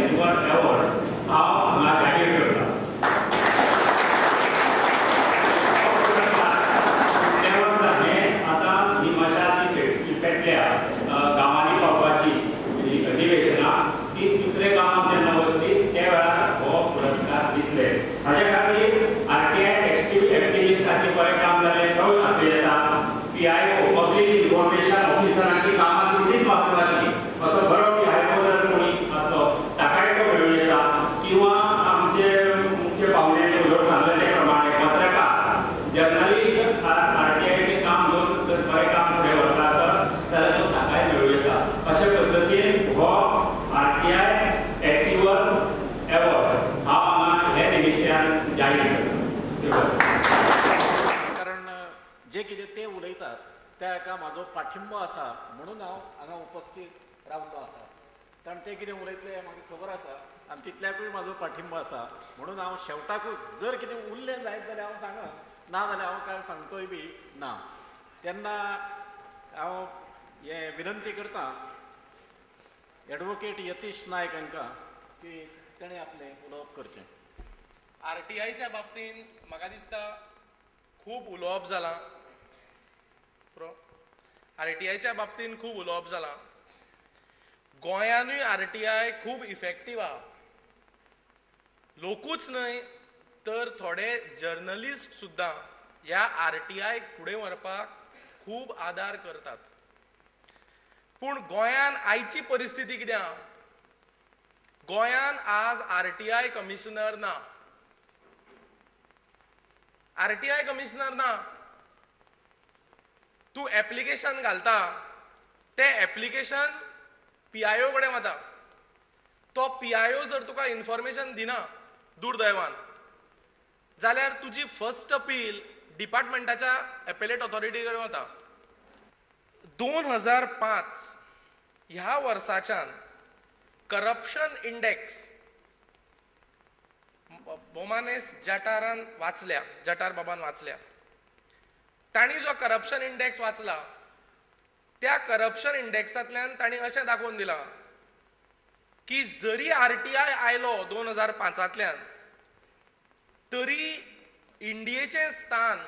aí, agora é a hora. जे कितें ते उलयतात त्या हाका म्हाजो पाठिंबो आसा म्हणून हांव हांगा उपस्थित रावल्लो आसा कारण ते कितें उलयतले हें म्हाका खबर आसा आनी तितल्याकूय म्हाजो पाठिंबो आसा म्हणून हांव शेवटाकूच जर कितें उरलें जायत जाल्यार हांव सांगत ना जाल्यार हांव कांय सांगचोय बी. ना. तेन्ना हांव हें विनंती करतां एडवोकेट यतीश नायक हांकां की तेणें आपलें उलोवप करचें. आर टी आयच्या बाबतींत म्हाका दिसता खूब उलोवप जालां पुरो. आर टी आयच्या बाबतींत खूब उलोवप जालां. गोंयानूय आर टी आय खूब इफेक्टीव आहा. लोकूच न्हय तर थोडे जर्नलिस्ट सुद्दां ह्या आर टी आयक फुडें व्हरपाक खूब आदार करतात. पूण गोंयान आयची परिस्थिती कितें आहा? गोंयान आज आर टी आय कमिशनर ना. आर टी आय कमिशनर ना. तूं एप्लिकेशन घालता तें एप्लिकेशन पी आय ओ कडेन वता तो पी आय ओ जर तुका इन्फॉर्मेशन दिना दुर्दैवान. जाल्यार तुजी फर्स्ट अपील डिपार्टमेंटाच्या एपेलेट ऑथॉरिटी कडेन वता दोन हजार पांच ह्या वर्साच्यान करप्शन इंडेक्स बोमानेस जटारान वाचल्या जटार बाबान वाचल्या. तांणी जो करप्शन इंडेक्स वाचला त्या करप्शन इंडेक्सांतल्यान तांणी अशें दाखोवन दिलां की जरी आर टी आय आयलो दोन हजार पांचांतल्यान तरी इंडियेचें स्थान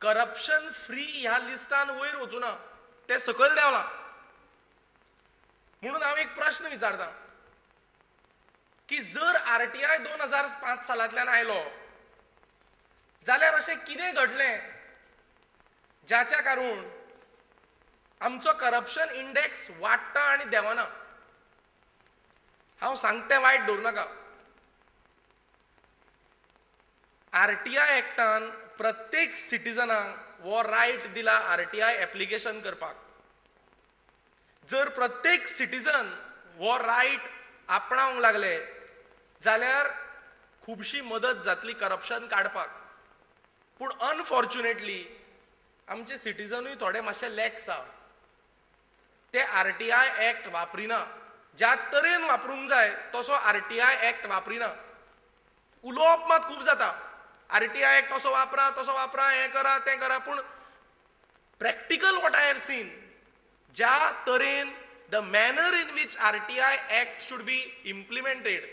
करप्शन फ्री ह्या लिस्टान वयर वचूना तें सकयल देंवलां म्हणून हांव एक प्रश्न विचारतां की जर आर टी आय दोन हजार पांच सालांतल्यान आयलो जाल्यार अशें कितें घडलें? ज्याच्या कारण आमचो करप्शन इंडेक्स वाडटा आनी देंवना. हांव सांगतें वायट धरूं नाका आर टी आय एक्टान प्रत्येक सिटिजनांक हो रायट दिला आर टी आय एप्लिकेशन करपाक. जर प्रत्येक सिटिजन हो रायट आपणावंक लागले जाल्यार खुबशी मदत जातली करप्शन काडपाक पूण अनफॉर्च्युनेटली आमचे सिटिजनूय थोडे मातशे लॅक्स आहा. ते आर टी आय एक्ट वापरिना. ज्या तरेन वापरूंक जाय तसो आर टी आय एक्ट वापरिना. उलोवप मात खूब जाता. आर टी आय एक्ट तसो वापरा तसो वापरा हें करा तें करा पूण practical what I have seen ज्या तरेन the manner in which R T I act should be implemented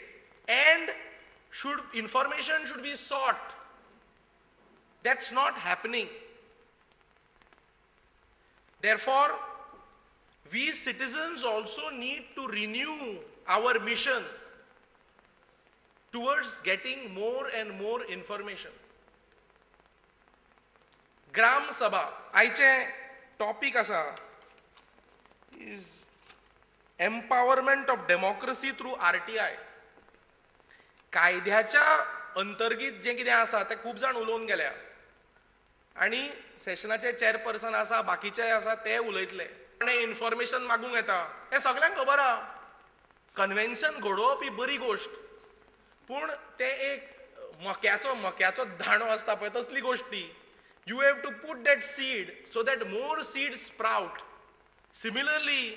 and should information should be sought that's not happening Therefore, we citizens also need to renew our mission towards getting more and more information. Gram sabha आयचे topic असा is empowerment of democracy through R T I कायद्याच्या अंतर्गीत जे कितें आसा तें खूब जाण उलोवन गेल्या आनी सेशनाचे चेअरपर्सन आसा बाकीचे आसा ते उलयतले. आणि इन्फॉर्मेशन मागूंक येता. हें सगळ्यांक खबर आहा कन्व्हेन्शन घडोवप ही बरी गोश्ट पूण ते एक मक्याचो मक्याचो दाणो आसता पळय तसली गोश्ट ती you have to put that seed so that more seed sprout similarly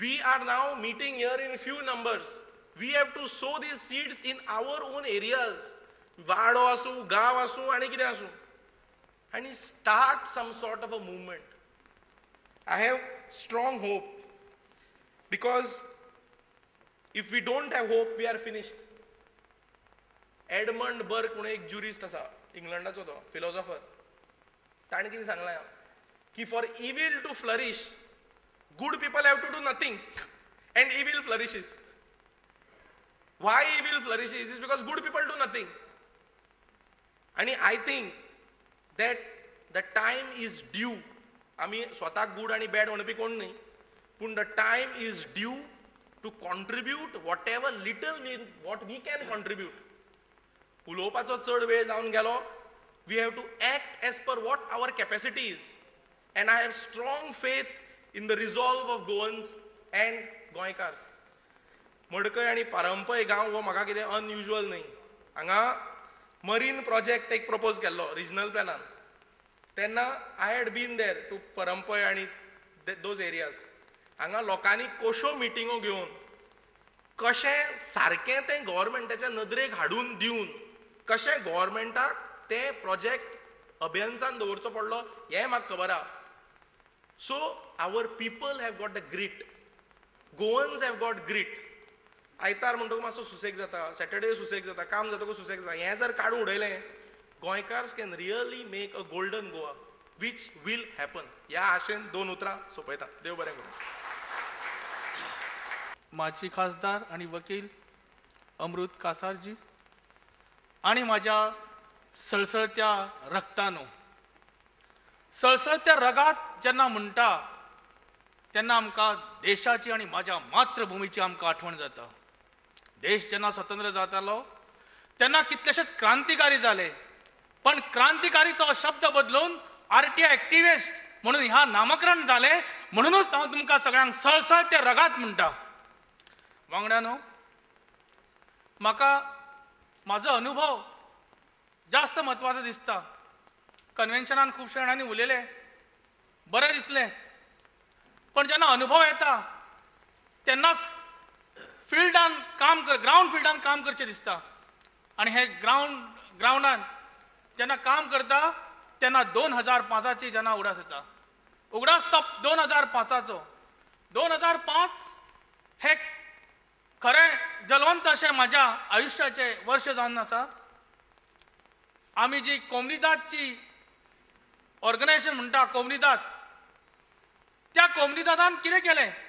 we are now meeting here in few numbers we have to sow these seeds in our own areas वाडो आसूं गांव आसूं आनी कितें आसूं and start some sort of a movement. I have strong hope because if we don't have hope, we are finished. Edmund Burke म्हणून एक ज्युरिस्ट असा इंग्लंडाचो तो फिलॉसॉफर ताणें कितें सांगलां की for evil to flourish good people have to do nothing and evil flourishes why evil flourishes is because good people do nothing आणि I think that the time is due आमी स्वताक गूड आनी bad म्हणपी कोण न्ही. पूण the time is due to contribute whatever little we what we can contribute उलोवपाचो चड वेळ जावन गेलो. We have to act as per what our capacity is and I have strong faith in the resolve of Goans and गोंयकार्स मडकय आनी पारंपय गांव हो म्हाका कितें अनयुज्युअल न्ही हांगा मरीन प्रोजेक्ट एक प्रपोज केल्लो रिजनल प्लॅनान तेन्ना I had been there to परंपय आनी दोज एरियाज हांगा लोकांनी कश्यो मिटिंगो घेवन कशें सारकें तें गोवोरमेंटाच्या नदरेक हाडून दिवन कशें गोवोरमेंटाक तें प्रोजेक्ट अभियंसान दवरचो पडलो हें म्हाका खबर आहा. So our people have got the great Goans have got great आयतार म्हणटकूच मातसो सुसेग जाता सॅटर्डे सुसेग जाता काम जातकूच सुसेग जाता. हें जर काडून उडयलें गोंयकार्स can really make a golden Goa which will happen ह्या आशेन दोन उतरां सोंपयता. देव बरें करूं. माजी खासदार आनी वकील अमृत कासारजी आणि माझ्या सळसळत्या रक्तानो. सळसळत्या रगात जेन्ना म्हणटा तेन्ना आमकां देशाची आणि माझ्या मातृभुमीची आमकां आठवण जाता. देश जेन्ना स्वतंत्र जातालो तेन्ना कितलेशेच क्रांतिकारी जाले पण क्रांतिकारीचो शब्द बदलून आरटीआय एक्टिविस्ट म्हणून ह्या नामकरण झाले. म्हणूनच हांव तुमकां सगळ्यांक सळसळत्या रगात म्हणटा वांगड्यानो म्हाका म्हाजो अनुभव जास्त म्हत्वाचो दिसता. कन्व्हेन्शनान खुबशे जाणांनी उलयले. बरें दिसलें. पण जेन्ना अनुभव येता तेन्नाच फिल्डान काम कर ग्रावंड फिल्डान काम करचें दिसता. आनी हे ग्रावंड ग्रावंडान जेन्ना काम करता तेन्ना दोन हजार पांचाची जेन्ना उगडास येता. उगडास तो दोन हजार पांचाचो. दोन हजार पांच हे खरें जलवंत अशें म्हज्या आयुश्याचें वर्श जावन आसा. आमी जी कोमनिदादची ऑर्गनायझेशन म्हणटा कोमनिदाद त्या कोमनिदादान कितें केलें?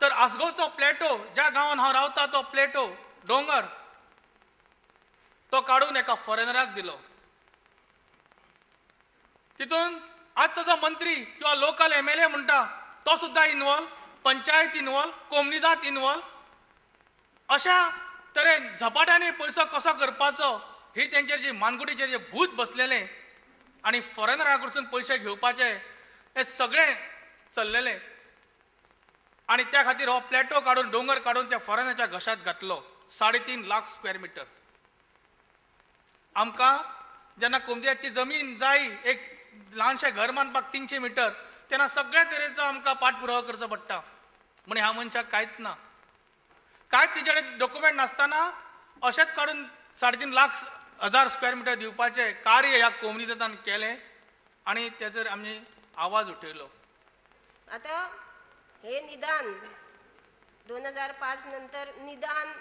तर आसगांवचो प्लेटो ज्या गांवांत हांव रावता तो प्लेटो दोंगर तो काडून एका फॉरेनराक दिलो. तितून आजचो जो मंत्री किंवा लोकल एम एल ए म्हणटा तो सुद्दां इनवॉल्व पंचायत इनवॉल्व कोमनिदात इनवॉल्व अशा तरेन झपाट्याने पयसो कसो करपाचो ही तेंचेर जी मानकुडीचेर जे भूत बसलेले आनी फॉरेनरा कडसून पयशे घेवपाचे हे सगळे चललेले. आनी त्या खातीर हो प्लॅटो काडून दोंगर काडून त्या फॉरेनाच्या घशात घातलो. साडे तीन लाख स्क्वेअर मिटर. आमकां जेन्ना कोमदियाची जमीन जाय एक ल्हानशें घर बांदपाक तिनशे मिटर तेन्ना सगळ्या तरेचो आमकां पाठपुरावो करचो पडटा. म्हण ह्या मनशाक कांयच ना. कांयच तिचे कडेन डॉक्युमेंट नासतना अशेंच काडून साडे तीन लाख हजार स्क्वेअर मिटर दिवपाचें कार्य ह्या कोमनिदान केलें आनी तेचेर आमी आवाज उठयलो. आतां हे निदान. दोन हजार पाच नंतर निदान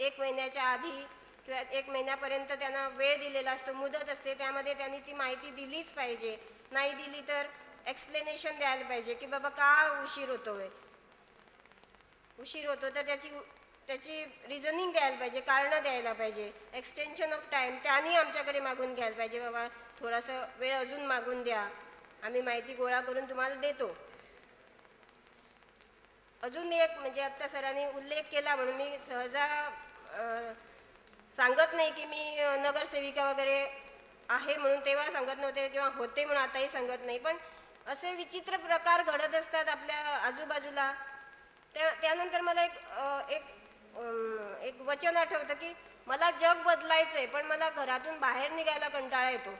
एक महिन्याच्या आधी किंवा एक महिन्यापर्यंत त्यांना वेळ दिलेला असतो मुदत असते. त्यामध्ये त्यांनी ती माहिती दिलीच पाहिजे. नाही दिली तर एक्सप्लेनेशन द्यायला पाहिजे की बाबा का उशीर होतोय? उशीर होतो तर त्याची त्याची रिझनिंग द्यायला पाहिजे कारणं द्यायला पाहिजे. एक्सटेन्शन ऑफ टाईम त्यांनी आमच्याकडे मागून घ्यायला पाहिजे. बाबा थोडासा वेळ अजून मागून द्या. आम्ही माहिती गोळा करून तुम्हाला देतो. अजून एक म्हणजे आत्ता सरांनी उल्लेख केला म्हणून मी सहजा सांगत नाही की मी नगरसेविका वगैरे आहे म्हणून तेव्हा सांगत नव्हते किंवा होते म्हणून आताही सांगत नाही. पण असे विचित्र प्रकार घडत असतात आपल्या आजूबाजूला. त्या त्यानंतर मला एक एक एक वचन आठवतं की मला जग बदलायचं आहे पण मला घरातून बाहेर निघायला कंटाळा येतो.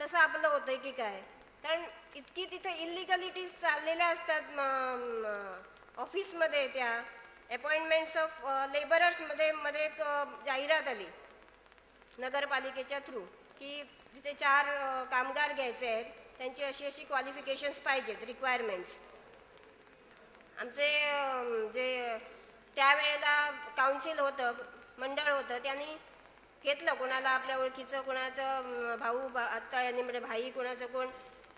तसं आपलं होतं की काय? कारण इतकी तिथे इलिगलिटीज चाललेल्या असतात म- ऑफिसमध्ये त्या अपॉइंटमेंट्स ऑफ लेबरर्समध्ये मध्ये एक जाहिरात आली नगरपालिकेच्या थ्रू की तिथे चार कामगार घ्यायचे आहेत. त्यांची अशी अशी क्वालिफिकेशन्स पाहिजेत रिक्वायरमेंट्स आमचे जे त्यावेळेला काउन्सिल होतं मंडळ होतं त्यांनी घेतलं. कोणाला आपल्या ओळखीचं कोणाचं भाऊ भा आत्ता यांनी म्हणजे भाई कोणाचं कोण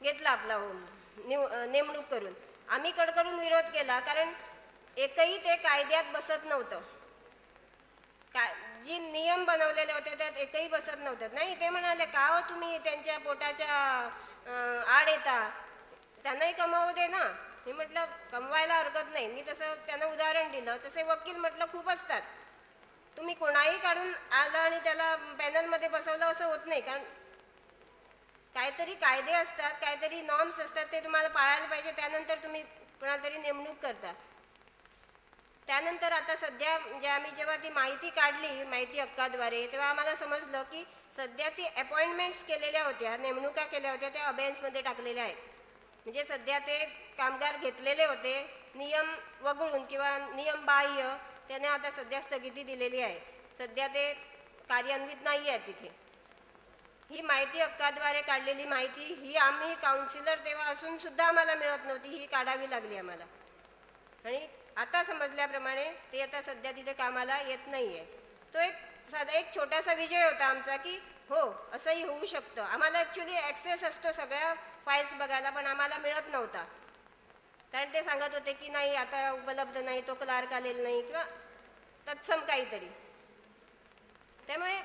घेतलं आपला होम निव नेमणूक करून. आम्ही कडकडून विरोध केला कारण एकही ते कायद्यात बसत नव्हतं. काय जी नियम बनवलेले होते त्यात एकही बसत नव्हतं. नाही ते म्हणाले का हो तुम्ही त्यांच्या पोटाच्या आड येता? त्यांनाही कमावू दे ना. मी म्हटलं कमवायला हरकत नाही. मी तसं त्यांना उदाहरण दिलं. तसे वकील म्हटलं खूप असतात. तुम्ही कोणाही काढून आलं आणि त्याला पॅनलमध्ये बसवलं असं होत नाही कारण काहीतरी कायदे असतात काहीतरी नॉर्म्स असतात ते तुम्हाला पाळायला पाहिजे. त्यानंतर तुम्ही कोणातरी नेमणूक करता. त्यानंतर आता सध्या म्हणजे आम्ही जेव्हा ती माहिती काढली माहिती हक्काद्वारे तेव्हा आम्हाला समजलं की सध्या ती अपॉइंटमेंट्स केलेल्या होत्या नेमणुका केल्या होत्या त्या अबेन्समध्ये टाकलेल्या आहेत. म्हणजे सध्या ते कामगार घेतलेले होते नियम वगळून किंवा नियम बाह्य त्याने आता सध्या स्थगिती दिलेली आहे. सध्या ते कार्यान्वित नाही आहेत तिथे. ही माहिती हक्काद्वारे काढलेली माहिती ही आम्ही काउन्सिलर तेव्हा असून सुद्धा आम्हाला मिळत नव्हती ही काढावी लागली आम्हाला. आणि आता समजल्याप्रमाणे ते आता सध्या तिथे कामाला येत नाही आहे तो एक साधा एक छोटासा विजय होता आमचा की हो असंही होऊ शकतं. आम्हाला ॲक्च्युली ॲक्सेस असतो सगळ्या फाईल्स बघायला पण आम्हाला मिळत नव्हता. कारण ते सांगत होते की नाही आता उपलब्ध नाही तो क्लार्क आलेला नाही किंवा तत्सम काहीतरी. त्यामुळे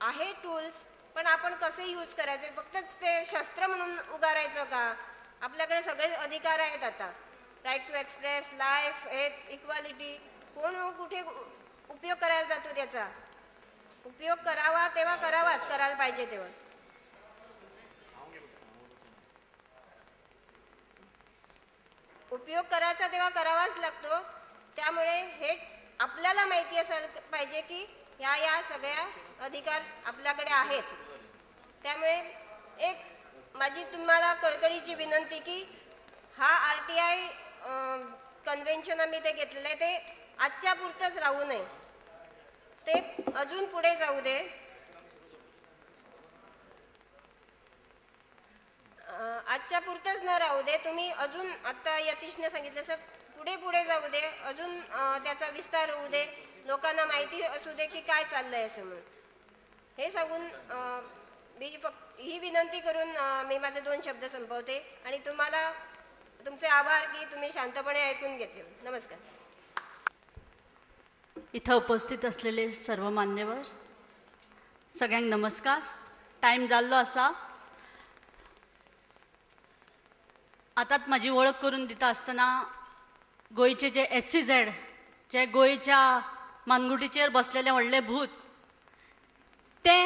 आहे टूल्स पण आपण कसे यूज करायचे फक्तच ते शस्त्र म्हणून उगारायचं का? आपल्याकडे सगळे अधिकार आहेत आता. Right to express life health equality कोण हो कुठे उपयोग करायला जातो त्याचा? उपयोग करावा तेव्हा करावाच करायला पाहिजे तेव्हा. उपयोग करायचा तेव्हा करावाच लागतो. त्यामुळे हे आपल्याला माहिती असायला पाहिजे की ह्या या सगळ्या अधिकार आपल्याकडे आहेत. त्यामुळे एक माझी तुम्हाला कळकळीची विनंती की हा आर टी आय कन्व्हेन्शन आम्ही ते घेतलेलं आहे. ते आजच्या पुरतंच राहू नये. ते अजून पुढे जाऊ दे. आजच्या पुरतंच न राहू दे. तुम्ही अजून आता यतीशने सांगितलं सर पुढे पुढे जाऊ दे. अजून त्याचा विस्तार होऊ दे. लोकांना माहिती असू दे की काय चाललंय असं म्हणून. हे सांगून मी फक्त ही विनंती करून मी माझे दोन शब्द संपवते आणि तुम्हाला तुमचे आभार की तुम्ही शांतपणे ऐकून घेतले. नमस्कार. इथं उपस्थित असलेले सर्व मान्यवर सगळ्यांक नमस्कार. टाईम जाल्लो आसा. आतांच म्हाजी वळख करून दिता आसतना गोंयचे जे एस सी झेड जे गोंयच्या मानगुटीचेर बसलेले व्हडले भूत ते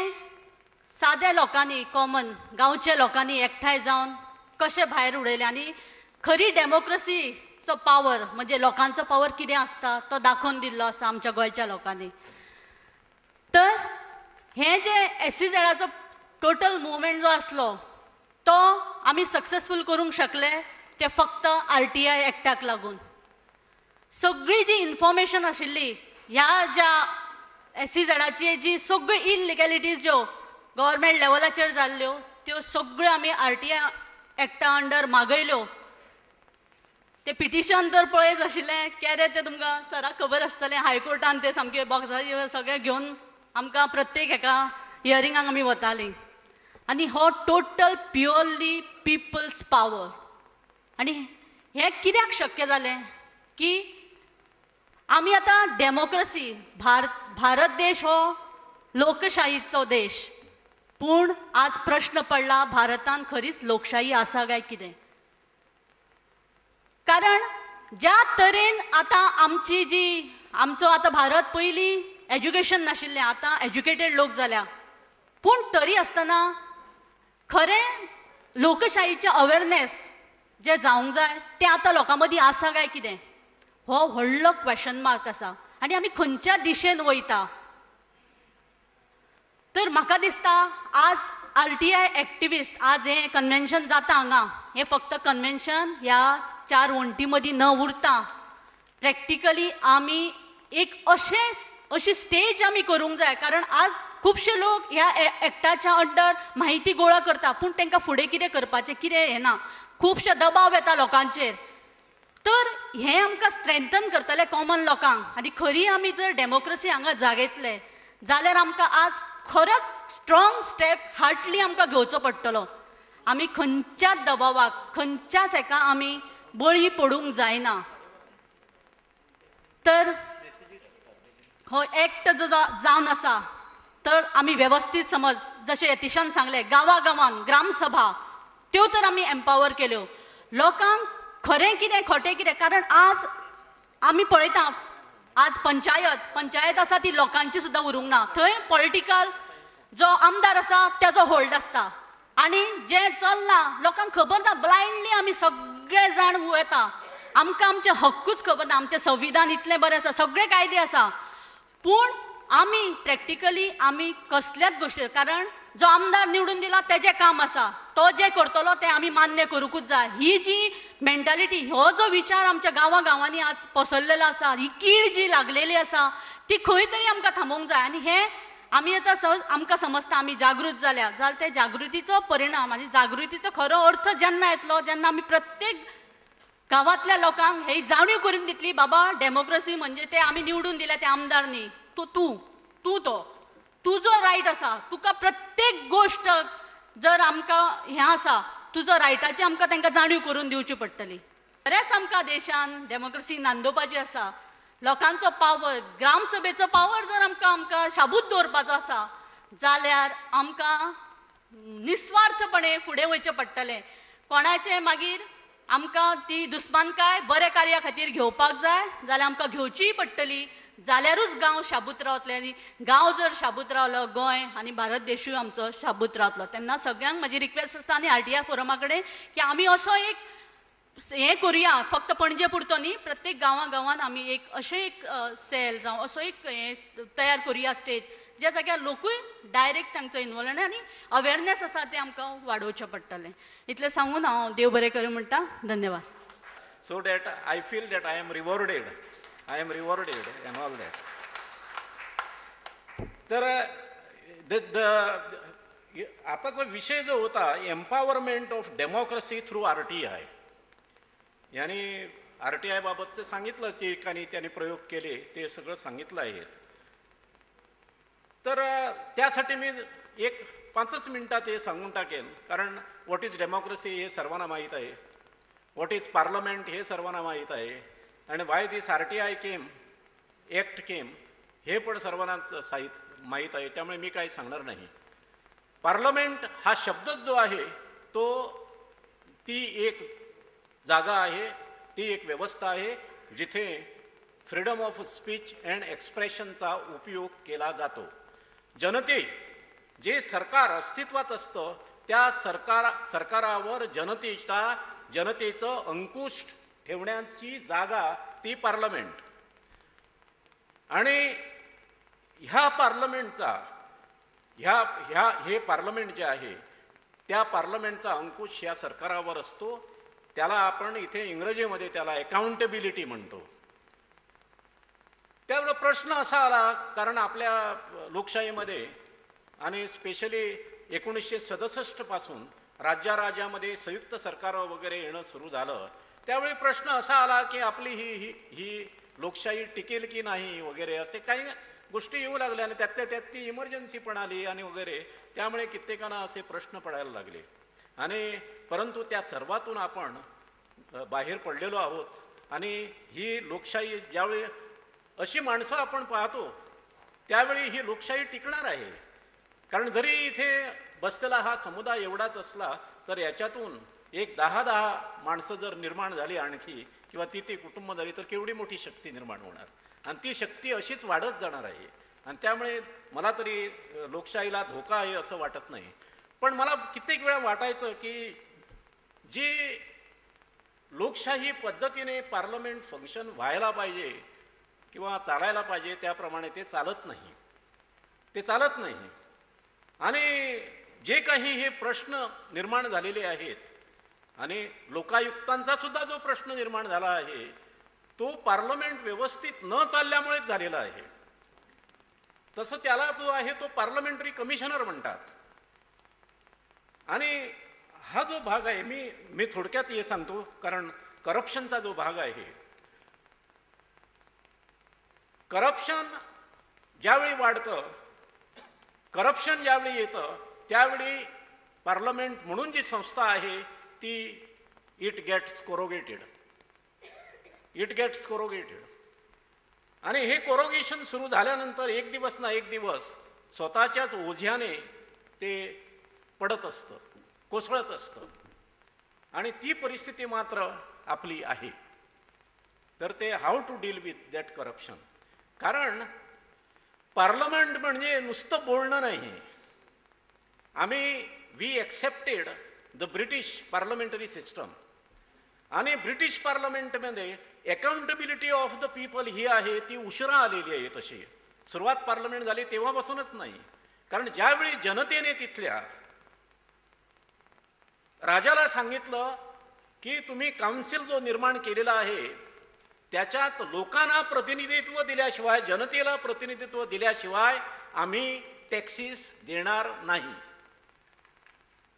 साद्या लोकांनी कॉमन गांवच्या लोकांनी एकठांय जावन कशें भायर उडयले आनी खरी डेमोक्रसीचो पावर म्हणजे लोकांचो पावर कितें आसता तो दाखोवन दिल्लो आसा आमच्या गोंयच्या लोकांनी. तर हे जे एस सी झेडाचो टोटल मुवमेंट जो आसलो तो आमी सक्सेसफूल करूंक शकले ते फक्त आर टी आय एक्टाक लागून. सगळी जी इन्फॉर्मेशन आशिल्ली ह्या ज्या एसी जणाची जी सगळ्यो इलिगॅलिटीज ज्यो गव्हर्मेंट लेवलाचेर जाल्ल्यो त्यो सगळ्यो आमी आर टी आय एक्टा अंडर मागयल्यो. ते पिटिशन तर पळयत आशिल्लें केदे ते तुमकां सराक खबर आसतलें हायकोर्टान ते सामके बॉक्साचे सगळे घेवन आमकां प्रत्येक हेका हियरिंगाक आमी वतालीं. आनी हो टोटल प्युअरली पिपल्स पावर. आनी हें कित्याक शक्य जालें? की आमी आतां डेमोक्रसी भारत भारत देश हो लोकशाहीचो देश. पूण आज प्रश्न पडला भारतान खरीच लोकशाही आसा काय कितें? कारण ज्या तरेन आतां आमची जी आमचो आतां भारत पयलीं एज्युकेशन नाशिल्लें आतां एज्युकेटेड लोक जाल्या. पूण तरी आसतना खरें लोकशाहीचें अवेरनेस जें जावंक जाय तें आतां लोकां मदीं आसा काय कितें? हो व्हडलो क्वेश्चन मार्क आसा आनी आमी खंयच्या दिशेन वयता? तर म्हाका दिसता आज आर टी आय एक्टिविस्ट आज हें कन्वेन्शन जाता हांगा. हें फक्त कन्वेन्शन ह्या चार वण्टी मदीं न उरता. प्रॅक्टिकली आमी एक अशें अशी स्टेज आमी करूंक जाय. कारण आज खुबशे लोक ह्या एक्टाच्या अंडर म्हायती गोळा करता. पूण तांकां फुडें कितें करपाचें कितें हें ना. खुबशे दबाव येता लोकांचेर. तर हें आमकां स्ट्रेंथन करतले कॉमन लोकांक. आनी खरी आमी जर डेमोक्रेसी हांगा जागयतले जाल्यार आमकां आज खरोच स्ट्रॉंग स्टेप हार्टली आमकां घेवचो पडटलो. आमी खंयच्याच दबावाक खंयच्याच हेका आमी बळी पडूंक जायना. तर हो एक्ट जो जावन आसा तर आमी वेवस्थीत समज जशें यतिशान सांगलें गांवा गांवांत ग्रामसभा त्यो तर आमी एम्पावर केल्यो. लोकांक खरें कितें खोटें कितें कारण आज आमी पळयता आज पंचायत पंचायत आसा ती लोकांची सुद्दां उरूंक ना. थंय पॉलिटिकल जो आमदार आसा तेजो होल्ड आसता आनी जें चल्लां लोकांक खबर ना ब्लायंडली आमी सगळे जाण वता आमकां आमचे हक्कूच खबर ना आमचें संविधान इतलें बरें आसा सगळे कायदे आसा पूण आमी प्रॅक्टिकली आमी कसल्याच गोश्टी कारण जो आमदार निवडून दिला तेजें काम आसा तो जें करतलो तें आमी मान्य करूंकूच जाय ही जी मेंटालिटी हो जो विचार आमच्या गांवा गांवांनी आज पसरलेलो आसा ही कीड जी लागलेली आसा ती खंय तरी आमकां थांबोवंक जाय. आनी हें आमी आतां सहज आमकां समजता आमी जागृत जाल्या. जाल्यार ते जागृतीचो परिणाम आनी जागृतीचो खरो अर्थ जेन्ना येतलो जेन्ना आमी प्रत्येक गांवांतल्या लोकांक हे जाणीव करून दितली बाबा डेमोक्रेसी म्हणजे ते आमी निवडून दिल्या ते आमदार न्ही तो तूं तूं. तो तुजो रायट आसा तुका प्रत्येक गोश्ट जर आमकां हें आसा तुजो रायटाची आमकां तांकां जाणीव करून दिवची पडटली. खरेंच आमकां देशान डेमोक्रेसी नांदोवपाची आसा लोकांचो पावर ग्रामसभेचो पावर जर आमकां आमकां शाबूत दवरपाचो आसा जाल्यार आमकां निस्वार्थपणे फुडें वयचें पडटलें. कोणाचें मागीर आमकां ती दुस्मानकाय बरे कार्या खातीर घेवपाक जाय जाल्यार आमकां घेवचीय पडटली जाल्यारूच गांव शाबूत रावतले आनी गांव जर शाबूत रावलो गोंय आनी भारत देशूय आमचो शाबूत रावतलो. तेन्ना सगळ्यांक म्हजी रिक्वेस्ट आसता आनी आर फोरमा कडेन की आमी असो एक हें करुया फक्त पणजे पुरतो न्ही. प्रत्येक गांवा गांवांत आमी एक अशें एक सेल जावं असो एक हें तयार करुया स्टेज ज्या जाग्यार लोकूय डायरेक्ट तांचो इनवॉल्व आनी अवेरनेस आसा तें आमकां वाडोवचें पडटलें. इतलें सांगून हांव देव बरें करूं म्हणटा धन्यवाद. So that I feel that I am rewarded. I am rewarded am all that तर द आताचा विषय जो होता empowerment of democracy through R T I यांनी आर टी आय बाबतचं सांगितलं की ठिकाणी त्याने प्रयोग केले ते सगळं सांगितलं आहे. तर त्यासाठी मी एक पाचच मिनटात हे सांगून टाकेन. कारण व्हॉट इज डेमोक्रेसी हे सर्वांना माहीत आहे. व्हॉट इज पार्लमेंट हे सर्वांना माहीत आहे. आणि why this R T I came act came हे पण सर्वांनाच साहित माहीत आहे त्यामुळे मी काही सांगणार नाही. पार्लमेंट हा शब्दच जो आहे तो ती एक जागा आहे ती एक व्यवस्था आहे जिथे फ्रीडम ऑफ स्पीच अँड एक्सप्रेशनचा उपयोग केला जातो. जनते जे सरकार अस्तित्वात असतं त्या सरकार सरकारावर जनतेचा जनतेचं अंकुश ठेवण्याची जागा ती पार्लमेंट. आणि ह्या पार्लमेंटचा ह्या ह्या हे पार्लमेंट जे आहे त्या पार्लमेंटचा अंकुश या सरकारावर असतो. त्याला आपण इथे इंग्रजीमध्ये त्याला अकाउंटेबिलिटी म्हणतो. त्यामुळं प्रश्न असा आला कारण आपल्या लोकशाहीमध्ये आणि स्पेशली एकोणीसशे सदुसष्टपासून राज्याराज्यामध्ये संयुक्त सरकार वगैरे येणं सुरू झालं. त्यावेळी प्रश्न असा आला की आपली ही ही ही लोकशाही टिकेल की नाही वगैरे असे काही गोष्टी येऊ लागल्या आणि त्यातल्या त्यात ती इमर्जन्सी पण आली आणि वगैरे. त्यामुळे कित्येकांना असे प्रश्न पडायला लागले. आणि परंतु त्या सर्वातून आपण बाहेर पडलेलो आहोत. आणि ही लोकशाही ज्यावेळी अशी माणसं आपण पाहतो त्यावेळी ही लोकशाही टिकणार आहे. कारण जरी इथे बसलेला हा समुदाय एवढाच असला तर याच्यातून एक दहा दहा माणसं जर निर्माण झाली आणखी किंवा ती ती कुटुंब झाली तर केवढी मोठी शक्ती निर्माण होणार? आणि ती शक्ती अशीच वाढत जाणार आहे. आणि त्यामुळे मला तरी लोकशाहीला धोका आहे असं वाटत नाही. पण मला कित्येक वेळा वाटायचं की जी लोकशाही पद्धतीने पार्लमेंट फंक्शन व्हायला पाहिजे किंवा चालायला पाहिजे त्याप्रमाणे ते चालत नाही. ते चालत नाही. आणि जे काही हे प्रश्न निर्माण झालेले आहेत आणि लोकायुक्तांचा सुद्धा जो प्रश्न निर्माण झाला आहे तो पार्लमेंट व्यवस्थित न चालल्यामुळेच झालेला आहे. तसं त्याला जो आहे तो पार्लमेंटरी कमिशनर म्हणतात. आणि हा जो भाग आहे मी मी थोडक्यात हे सांगतो कारण करप्शनचा जो भाग आहे करप्शन ज्यावेळी वाढतं करप्शन ज्यावेळी येतं त्यावेळी पार्लमेंट म्हणून जी संस्था आहे ती it gets corrugated it gets corrugated आणि हे कोरोगेशन सुरू झाल्यानंतर एक दिवस ना एक दिवस स्वतःच्याच ओझ्याने ते पडत असतं कोसळत असतं. आणि ती परिस्थिती मात्र आपली आहे. तर ते how to deal with that corruption कारण पार्लमेंट म्हणजे नुसतं बोलणं नाही. आम्ही we accepted the British parliamentary system आणि ब्रिटिश पार्लमेंटमध्ये अकाउंटेबिलिटी ऑफ द पीपल ही आहे ती उशिरा आलेली आहे तशी. सुरुवात पार्लमेंट झाली तेव्हापासूनच नाही. कारण ज्यावेळी जनतेने तिथल्या राजाला सांगितलं की तुम्ही काउन्सिल जो निर्माण केलेला आहे त्याच्यात लोकांना प्रतिनिधित्व दिल्याशिवाय जनतेला प्रतिनिधित्व दिल्याशिवाय आम्ही टॅक्सीस देणार नाही.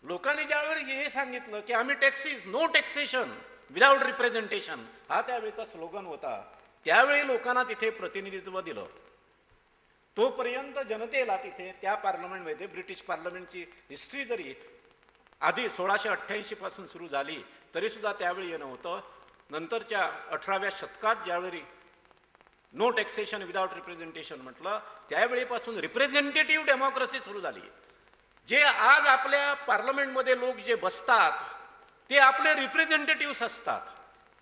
लोकांनी ज्यावेळी हे सांगितलं की आम्ही taxes no taxation without representation हा त्यावेळेचा स्लोगन होता. त्यावेळी लोकांना तिथे प्रतिनिधित्व दिलं. तोपर्यंत जनतेला तिथे त्या पार्लमेंटमध्ये ब्रिटिश पार्लमेंटची हिस्ट्री जरी आधी सोळाशे अठ्ठ्याऐंशी पासून सुरू झाली तरी सुद्धा त्यावेळी येणं होतं. नंतरच्या अठराव्या शतकात ज्यावेळी नो टॅक्सेशन विदाउट रिप्रेझेंटेशन म्हटलं त्यावेळीपासून रिप्रेझेंटेटिव्ह डेमोक्रेसी सुरू झाली. जे आज आपल्या पार्लमेंटमध्ये लोक जे बसतात ते आपले रिप्रेझेंटेटिव्स असतात.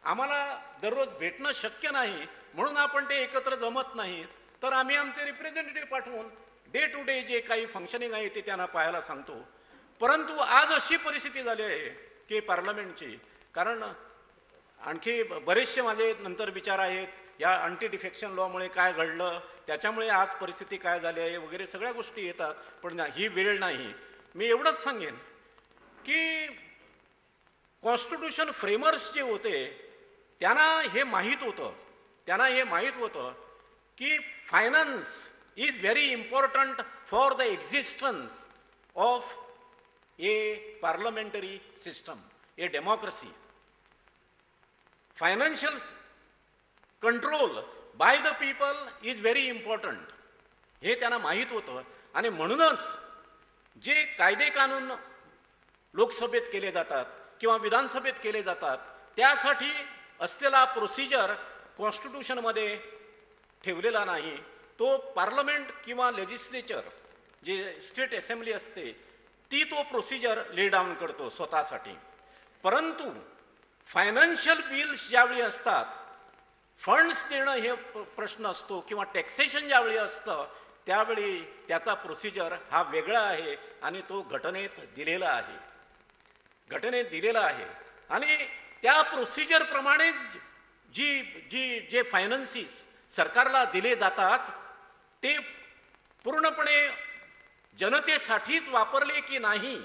आम्हाला दररोज भेटणं शक्य नाही म्हणून आपण ते एकत्र जमत नाही. तर आम्ही आमचे रिप्रेझेंटेटिव्ह पाठवून डे टू डे जे काही फंक्शनिंग आहे ते त्यांना पाहायला सांगतो. परंतु आज अशी परिस्थिती झाली आहे की पार्लमेंटची कारण आणखी बरेचसे माझे नंतर विचार आहेत या अँटी डिफेक्शन लॉमुळे काय घडलं त्याच्यामुळे आज परिस्थिती काय झाली आहे वगैरे सगळ्या गोष्टी येतात पण ही वेळ नाही. मी एवढंच सांगेन की कॉन्स्टिट्यूशन फ्रेमर्स जे होते त्यांना हे माहीत होतं त्यांना हे माहीत होतं की finance is very important for the existence of a parliamentary system a democracy financial control by the people is very important हे त्यांना माहीत होतं. आणि म्हणूनच जे कायदे कानून लोकसभेत केले जातात किंवा विधानसभेत केले जातात त्यासाठी असलेला प्रोसिजर कॉन्स्टिट्यूशनमध्ये ठेवलेला नाही. तो पार्लमेंट किंवा लेजिस्लेचर जे स्टेट असेंब्ली असते ती तो प्रोसिजर ले डाऊन करतो स्वतःसाठी. परंतु फायनान्शियल बिल्स ज्यावेळी असतात फंड्स देणं हे प्रश्न असतो किंवा टॅक्सेशन ज्यावेळी असतं त्यावेळी त्याचा प्रोसिजर हा वेगळा आहे आणि तो घटनेत दिलेला आहे. घटनेत दिलेला आहे. आणि त्या प्रोसिजरप्रमाणे जी जी जे फायनान्सीस सरकारला दिले जातात ते पूर्णपणे जनतेसाठीच वापरले की नाही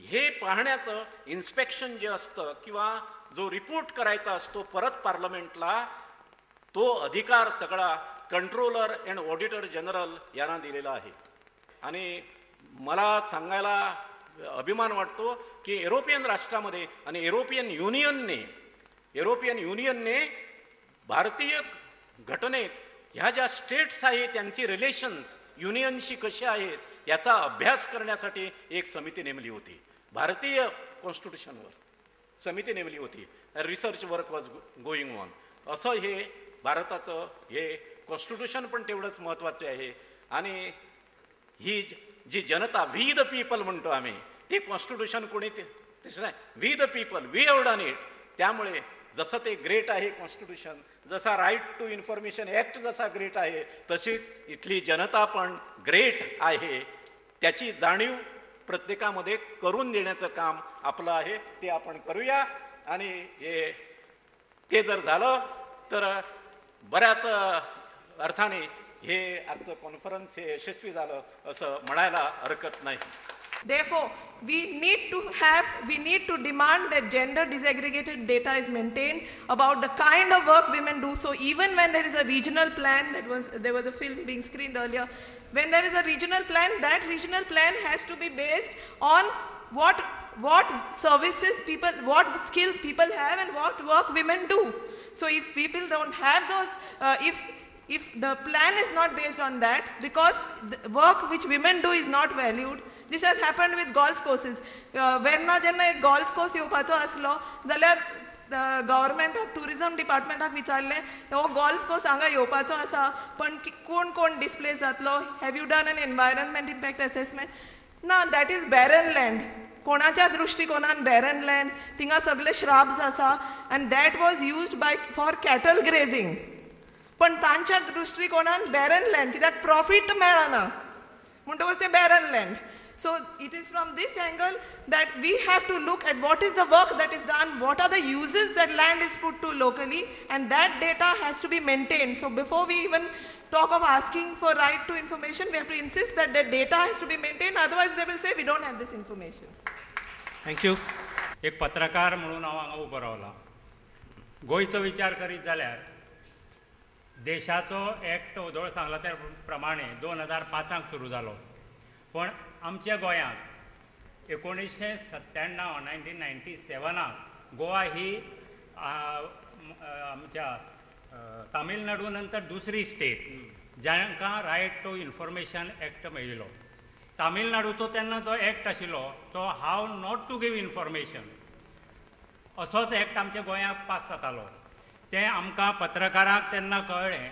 हे पाहण्याचं इन्स्पेक्शन जे असतं किंवा जो रिपोर्ट करायचा असतो परत पार्लमेंटला तो अधिकार सगळा कंट्रोलर अँड ऑडिटर जनरल यांना दिलेला आहे. आणि मला सांगायला अभिमान वाटतो की युरोपियन राष्ट्रामध्ये आणि युरोपियन युनियनने युरोपियन युनियनने भारतीय घटनेत ह्या ज्या स्टेट्स आहेत त्यांची रिलेशन्स युनियनशी कशी आहेत याचा अभ्यास करण्यासाठी एक समिती नेमली होती. भारतीय कॉन्स्टिट्यूशनवर समिती नेमली होती. Research work was going on असं हे भारताचं हे कॉन्स्टिट्यूशन पण तेवढंच महत्त्वाचे आहे. आणि ही जी जनता वी द पीपल म्हणतो आम्ही ती कॉन्स्टिट्यूशन कोणी ते नाही. व्ही द पीपल वी एवढा नीट त्यामुळे जसं ते ग्रेट आहे कॉन्स्टिट्यूशन जसा राईट टू इन्फॉर्मेशन ॲक्ट जसा ग्रेट आहे तशीच इथली जनता पण ग्रेट आहे. त्याची जाणीव प्रत्येकामध्ये करून देण्याचं काम आपलं आहे ते आपण करूया. आणि हे ते जर झालं तर बऱ्याच अर्थाने हे आजचं कॉन्फरन्स हे यशस्वी झालं असं म्हणायला हरकत नाही Therefore, we need to have, we need to demand that gender disaggregated data is maintained about the kind of work women do. So even when there is a regional plan, that was, there was a film being screened earlier, when there is a regional plan, that regional plan has to be based on what what services people, what skills people have and what work women do. So if people don't have those, uh, if if the plan is not based on that, because the work which women do is not valued, this has happened with golf courses. Uh, Venna जेन्ना एक golf course येवपाचो आसलो जाल्यार गव्हर्मेंटाक tourism डिपार्टमेंटाक विचारलें हो golf course हांगा येवपाचो आसा पण कि- कोण कोण डिस्प्लेस जातलो have you done an environment impact assessment ना दॅट इज बॅरन लँड कोणाच्या दृश्टिकोनान बॅरन लँड थिंगा सगळे श्राब्स आसा and that was used by for cattle grazing पण तांच्या दृश्टिकोनान बॅरन लँड कित्याक प्रॉफीट मेळना. म्हणटकच ते barren land So it is from this angle that we have to look at what is the work that is done, what are the uses that land is put to locally, and that data has to be maintained. So before we even talk of asking for right to information, we have to insist that the data has to be maintained, otherwise they will say we don't have this information. Thank you एक पत्रकार म्हणून हांव हांगा उबो रावला गोंयचो विचार करीत जाल्यार देशाचो एक्ट वोदोळ सांगला त्या प्रमाणे दोन हजार पांचाक सुरू जालो पण आमच्या गोंयांत एकोणीशे सत्त्याण्णव नायन्टीन नायन्टी सेवनाक गोवा ही आमच्या तामिळनाडू नंतर दुसरी स्टेट जांकां रायट टू इन्फॉर्मेशन एक्ट मेळिल्लो तामिळनाडूचो तेन्ना जो एक्ट आशिल्लो तो have not to give information असोच एक्ट आमच्या गोंयांत पास जातालो. तें आमकां पत्रकाराक तेन्ना कळ्ळें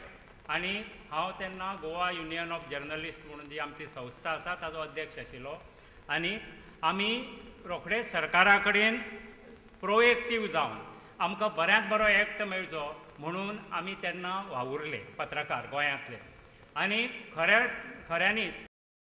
आनी हांव तेन्ना गोवा युनियन ऑफ जर्नलिस्ट म्हणून जी आमची संस्था आसा ताजो अध्यक्ष आशिल्लो. आनी आमी रोखडेच सरकारा कडेन प्रोएक्टीव जावन आमकां बऱ्यांत बरो एक्ट मेळचो म्हणून आमी तेन्ना वावुरले पत्रकार गोंयांतले. आनी खऱ्या खऱ्यांनीच